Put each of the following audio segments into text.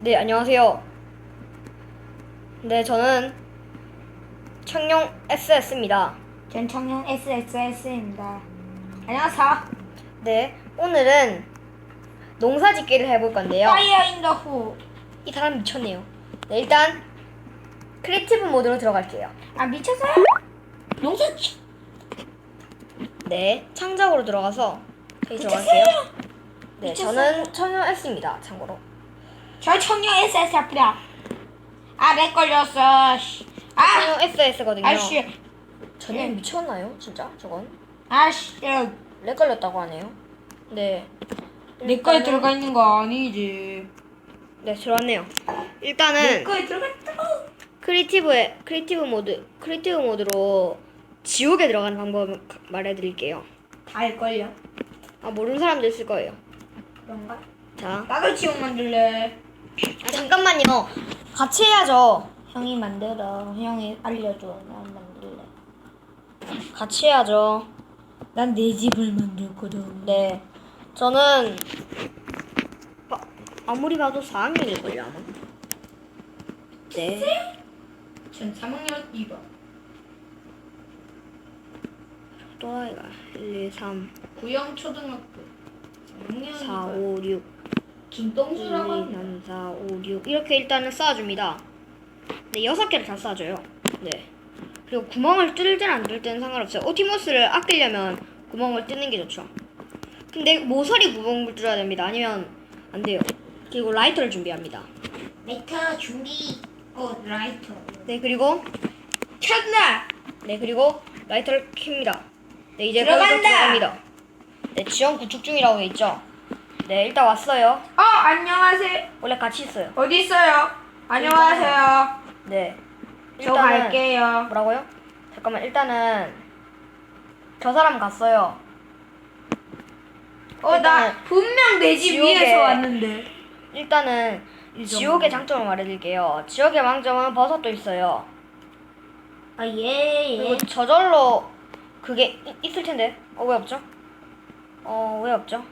네, 안녕하세요. 네, 저는 청룡 SS입니다. 전 청룡 SSS입니다. 안녕하세요. 네, 오늘은 농사 짓기를 해볼 건데요. 파이어 인더 후. 이 사람 미쳤네요. 네, 일단 크리에이티브 모드로 들어갈게요. 아 미쳤어요? 농사 네, 창작으로 들어가서 여기 들어갈게요. 미쳤어요? 네, 미쳤어요? 저는 청룡 S입니다. 참고로. 저 청룡 SS입니다. 아렉 걸렸어. 씨. 아 청룡 SS거든요. 아씨 저는 미쳤나요? 진짜? 저건? 아씨 렉 걸렸다고 하네요. 네. 내 거에 일단은- 들어가 있는 거 아니지. 네, 들어왔네요. 일단은 내 거에 들어갔다고. 크리에이티브에 크리에이티브 모드 크리에이티브 모드로 지옥에 들어가는 방법 말해 드릴게요. 다 할걸요? 아 모르는 사람도 있을 거예요. 그런가? 자, 나도 지옥 만들래. 아, 잠깐만요. 같이 해야죠. 형이 만들어. 형이 알려줘. 난 만들래. 같이 해야죠. 난 내 집을 만들거든. 네, 저는 아, 아무리 봐도 4학년일 걸요 아마. 네, 전 3학년 2번. 또라이가 1, 2, 3, 구영 초등학교. 3학년 4, 5, 6, 1, 2, 김동수라고 합니다. 3, 4, 5, 6 이렇게 일단은 쌓아줍니다. 네, 여섯 개를 다 쌓아줘요. 네. 그리고 구멍을 뚫을 때는 안 뚫을 때는 상관없어요. 오티머스를 아끼려면 구멍을 뚫는 게 좋죠. 근데 모서리 구멍을 뚫어야 됩니다. 아니면 안 돼요. 그리고 라이터를 준비합니다. 라이터 준비. 어 라이터. 네, 그리고 켰나? 네, 그리고 라이터를 켭니다. 네, 이제 들어간다. 네, 지원 구축 중이라고 돼 있죠. 네, 일단 왔어요. 어 안녕하세요. 원래 같이 있어요. 어디 있어요? 안녕하세요. 네. 저 일단은- 갈게요. 뭐라고요? 잠깐만 일단은 저 사람 갔어요. 어 나 일단은 분명 내 집 지옥에- 위에서 왔는데. 일단은 지옥의 장점을 말해드릴게요. 지옥의 망점은 버섯도 있어요. 아 예. 그리고 저절로 그게 이- 있을 텐데. 어 왜 없죠? 어 왜 없죠?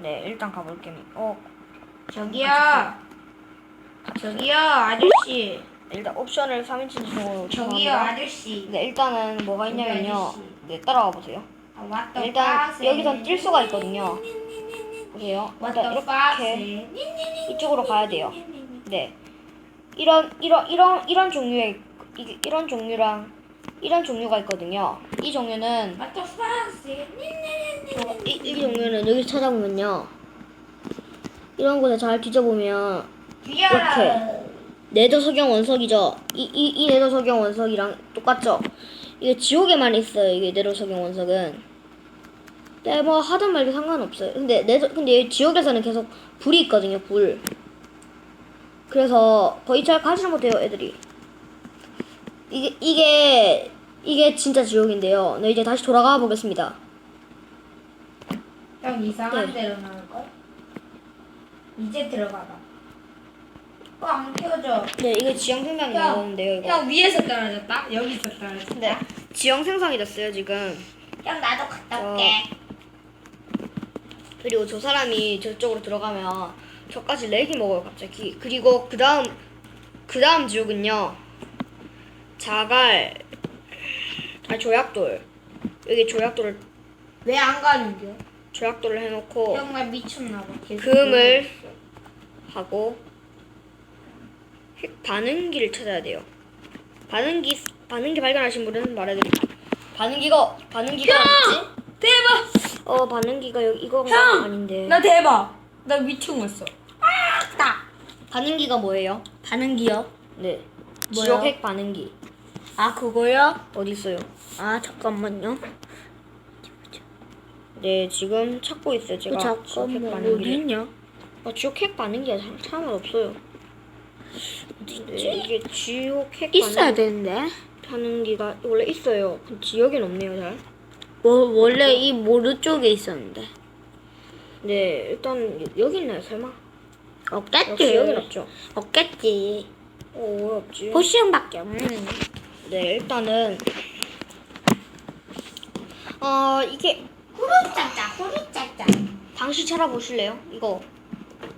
네 일단 가볼게요. 어 저기요. 저기요 아저씨. 일단 옵션을 3인칭 중으로 저기요 추가합니다. 아저씨. 네 일단은 뭐가 있냐면요. 아저씨. 네 따라와 보세요. 아, what the 일단 fuck? 여기선 뛸 수가 있거든요. 보세요. What 일단 이렇게 fuck? 이쪽으로 가야 돼요. 네. 이런 이런 이런 이런 종류의 이, 이런 종류랑 이런 종류가 있거든요. 이 종류는 fuck? 이, 이 종류는 여기 찾아보면요. 이런 곳에 잘 뒤져보면 귀여라. 네더 석영 원석이죠. 이 이 이 네더 석영 원석이랑 똑같죠. 이게 지옥에만 있어요. 이게 네더 석영 원석은. 네, 뭐 하든 말든 상관없어요. 근데 네더 근데 지옥에서는 계속 불이 있거든요. 불. 그래서 거의 잘 가지를 못해요, 애들이. 이게 이게 이게 진짜 지옥인데요. 네, 이제 다시 돌아가 보겠습니다. 형 이상한 네. 데로 나올 걸? 이제 들어가봐. 어안 켜져. 네, 이게 지형 생성이 형, 나오는데요, 이거. 형 위에서 떨어졌다. 여기서 떨어졌다. 네, 지형 생성이 됐어요, 지금. 형 나도 갔다 어. 올게. 그리고 저 사람이 저쪽으로 들어가면 저까지 렉이 먹어요 갑자기 그리고 그 다음 그 다음 지옥은요 자갈 아 조약돌 여기 조약돌을 왜 안 가는겨? 조약돌을 해놓고 형나 미쳤나 봐. 계속 금을 하고 핵 반응기를 찾아야 돼요 반응기 반응기 발견하신 분은 말해드릴게요 반응기가 반응기가 형! 어딨지? 대박. 어 반응기가 여기 이건가 형! 아닌데 나 대박. 나 미친 거였어. 아, 나. 반응기가 뭐예요? 반응기요? 네. 뭐요? 지옥 핵 반응기. 아 그거요? 어디 있어요? 아 잠깐만요. 네, 지금 찾고 있어요. 제가 핵 잠깐만 어디. 있냐? 아, 지옥 핵 반응기가 참- 참 없어요. 어디 네, 있지? 이게 지옥 핵 있어야 반응, 되는데. 반응기가 원래 있어요. 지역엔 없네요, 잘. 뭐 원래 이 모르 쪽에 있었는데. 네, 일단 여기 있나요, 설마? 없겠지. 여긴 없죠. 없겠지. 어, 왜 없지? 포션밖에 없는. 네, 일단은 어, 이게 후루짜짜 후루짜짜. 당시 찾아보실래요? 이거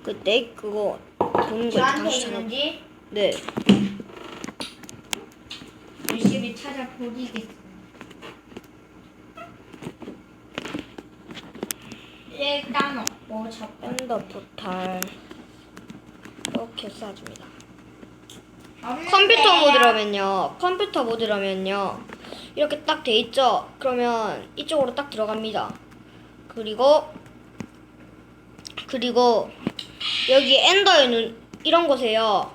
그내 그거 보는 거 저한테 다시 찾아. 있는지 네. 열심히 찾아보겠습니다. 일단 없고 첫 번째. 엔더 포탈 이렇게 쏴줍니다. 컴퓨터 모드라면요. 컴퓨터 모드라면요. 이렇게 딱 돼 있죠. 그러면 이쪽으로 딱 들어갑니다. 그리고 그리고 여기 엔더의 눈 이런 곳에요.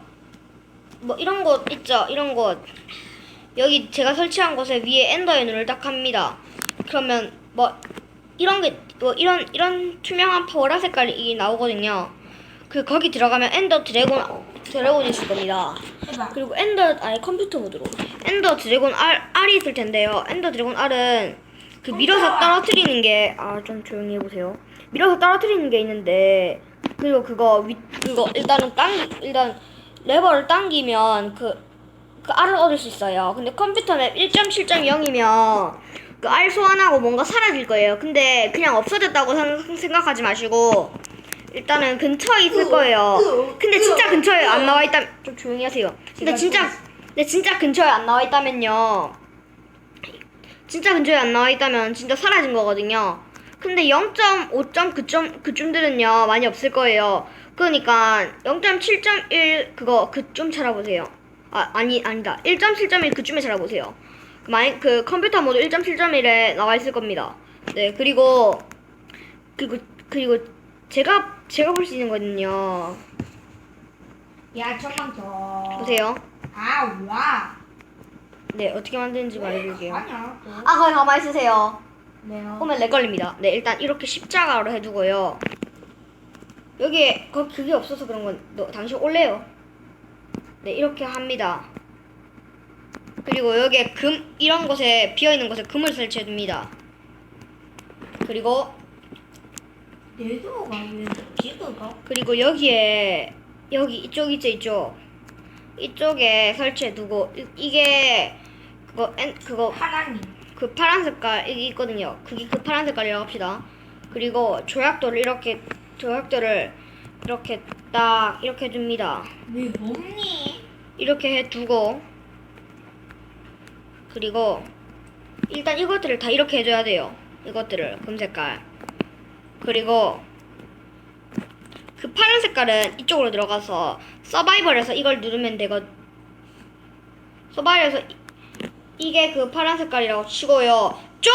뭐 이런 곳 있죠. 이런 곳 여기 제가 설치한 곳에 위에 엔더의 눈을 딱 합니다. 그러면 뭐 이런 게 뭐 이런 이런 투명한 보라 색깔이 나오거든요. 그 거기 들어가면 엔더 드래곤 드래곤이 있을 겁니다. 해봐. 그리고 엔더 아니 컴퓨터 모드로 엔더 드래곤 R R이 있을 텐데요. 엔더 드래곤 R은 그 밀어서 떨어뜨리는 게 아 좀 조용히 해보세요. 밀어서 떨어뜨리는 게 있는데 그리고 그거 위 그거 일단은 당 일단 레버를 당기면 그그 R을 얻을 수 있어요. 근데 컴퓨터 맵 1.7.0이면 그 R 소환하고 뭔가 사라질 거예요. 근데 그냥 없어졌다고 생- 생각하지 마시고 일단은 근처에 있을 거예요. 근데 진짜 근처에 안 나와 있다 좀 조용히 하세요. 근데 진짜 근데 진짜 근처에 안 나와 있다면요. 진짜 근처에 안 나와 있다면 진짜 사라진 거거든요. 근데 0.5점 그점 그쯤들은요 많이 없을 거예요. 그러니까 0.7.1 그거 그쯤 찾아보세요. 아 아니 아니다 1.7.1 그쯤에 찾아보세요. 그 많이 그 컴퓨터 모드 1.7.1에 나와 있을 겁니다. 네 그리고 그리고 그리고 제가 제가 볼 수 있는 거는요. 야, 좀만 더. 보세요. 아, 와. 네 어떻게 만드는지 말해줄게요. 아니야. 또. 아 거기 가만히 있으세요. 네요. 오면 렉 걸립니다. 네, 일단 이렇게 십자가로 해두고요. 여기에 거 그게 없어서 그런 건 너, 당신 올래요. 네, 이렇게 합니다. 그리고 여기에 금 이런 곳에 비어 있는 곳에 금을 설치해 둡니다. 그리고 내도가 왜 비그가? 그리고 여기에 여기 이쪽 있죠 이쪽 이쪽에 설치해 두고 이- 이게 그거 엔, 그거 하나님. 그 파란 색깔 이게 있거든요. 그게 그 파란 색깔이라고 합시다. 그리고 조약돌을 이렇게 조약돌을 이렇게 딱 이렇게 해줍니다. 왜 없니? 이렇게 해두고 그리고 일단 이것들을 다 이렇게 해줘야 돼요. 이것들을 금색깔 그리고 그 파란 색깔은 이쪽으로 들어가서 서바이벌에서 이걸 누르면 되거. 서바이벌에서 이- 이게 그 파란 색깔이라고 치고요. 좀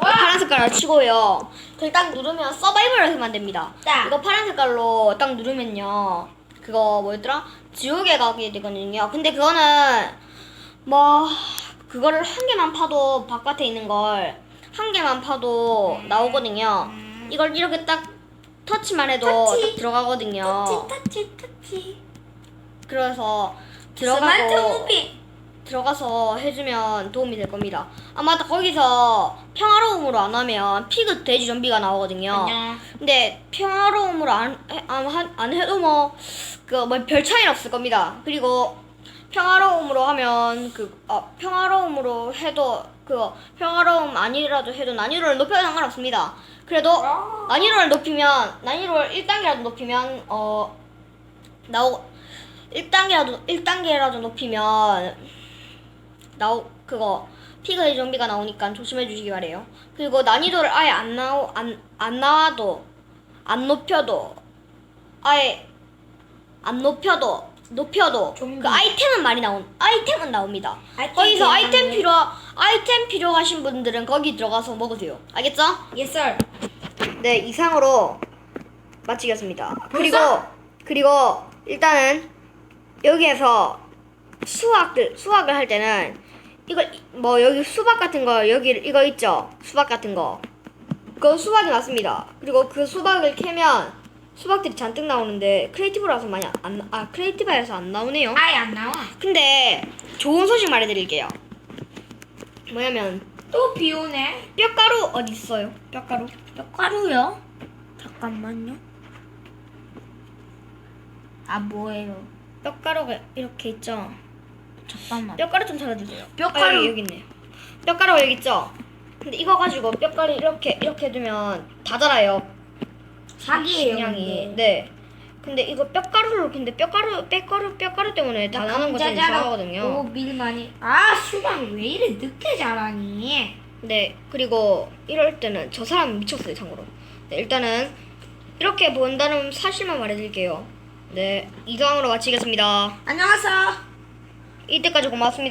파란 색깔을 치고요. 그걸 딱 누르면 서바이벌에서만 됩니다. 딱. 이거 파란 색깔로 딱 누르면요. 그거 뭐였더라? 지옥에 가게 되거든요. 근데 그거는 뭐 그거를 한 개만 파도 바깥에 있는 걸 한 개만 파도 나오거든요. 이걸 이렇게 딱 터치만 해도 터치. 딱 들어가거든요. 터치, 터치. 그래서 스마트 들어가고. 들어가서 해주면 도움이 될 겁니다. 아 맞다 거기서 평화로움으로 안 하면 피그 돼지 좀비가 나오거든요. 안녕. 근데 평화로움으로 안, 해- 안, 한- 안 해도 뭐, 그, 뭐, 별 차이는 없을 겁니다. 그리고 평화로움으로 하면, 그, 어, 평화로움으로 해도, 그, 평화로움 아니라도 해도 난이도를 높여도 상관없습니다. 그래도 아. 난이도를 높이면, 난이도를 1단계라도 높이면, 어, 나오, 1단계라도, 1단계라도 높이면, 나오, 그거, 피그의 좀비가 나오니까 조심해 주시기 바래요. 그리고 난이도를 아예 안 나오, 안, 안 나와도, 안 높여도, 아예, 안 높여도, 높여도, 좀비. 그 아이템은 많이 나온, 아이템은 나옵니다. 아이템 거기서 아이템. 필요, 아이템 필요하신 분들은 거기 들어가서 먹으세요. 알겠죠? Yes, sir. 네, 이상으로 마치겠습니다. 그리고? 그리고, 일단은, 여기에서 수학들, 수학을 할 때는, 이걸, 뭐, 여기 수박 같은 거, 여기, 이거 있죠? 수박 같은 거. 그건 수박이 맞습니다. 그리고 그 수박을 캐면, 수박들이 잔뜩 나오는데, 크리에이티브라서 많이 안, 아, 크리에이티브에서 안 나오네요. 아예 안 나와. 근데, 좋은 소식 말해드릴게요. 뭐냐면, 또 비 오네. 뼈가루 어디 있어요? 뼈가루? 뼈가루요? 잠깐만요. 아 뭐예요? 뼈가루가 이렇게 있죠? 잠깐만. 뼈가루 좀. 뼈가루. 아, 여기, 여기 있네요. 뼈가루가 여기 있죠? 근데 이거 가지고 뼈가루 이렇게 이렇게 두면 다 자라요. 사기예요. 근데. 네. 근데 이거 뼈가루를 근데 뼈가루 뼈가루 뼈가루 때문에 다 나는 거좀 이상하거든요. 오밀 많이. 아 수박 왜 이래 늦게 자라니? 네, 그리고 이럴 때는 저 사람 미쳤어요, 참고로. 네, 일단은 이렇게 본다는 사실만 말해드릴게요. 네, 이상으로 마치겠습니다. 안녕하세요. 이때까지 고맙습니다.